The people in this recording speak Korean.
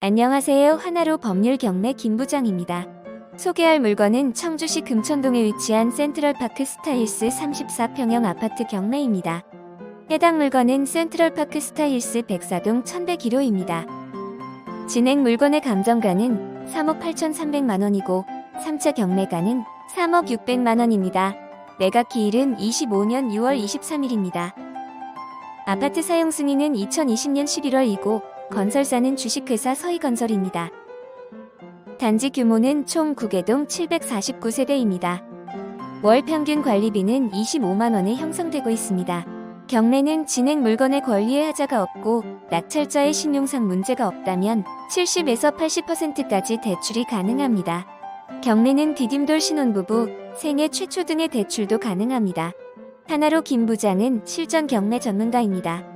안녕하세요. 하나로 법률 경매 김부장입니다. 소개할 물건은 청주시 금천동에 위치한 센트럴파크 스타일스 34평형 아파트 경매입니다. 해당 물건은 센트럴파크 스타일스 백사동 1101호입니다. 진행 물건의 감정가는 3억 8,300만 원이고 3차 경매가는 3억 600만 원입니다. 매각 기일은 25년 6월 23일입니다. 아파트 사용 승인은 2020년 11월이고 건설사는 주식회사 서희건설입니다. 단지 규모는 총 9개동 749세대입니다. 월 평균 관리비는 25만원에 형성되고 있습니다. 경매는 진행 물건의 권리에 하자가 없고 낙찰자의 신용상 문제가 없다면 70에서 80%까지 대출이 가능합니다. 경매는 디딤돌 신혼부부, 생애 최초 등의 대출도 가능합니다. 하나로 김 부장은 실전 경매 전문가입니다.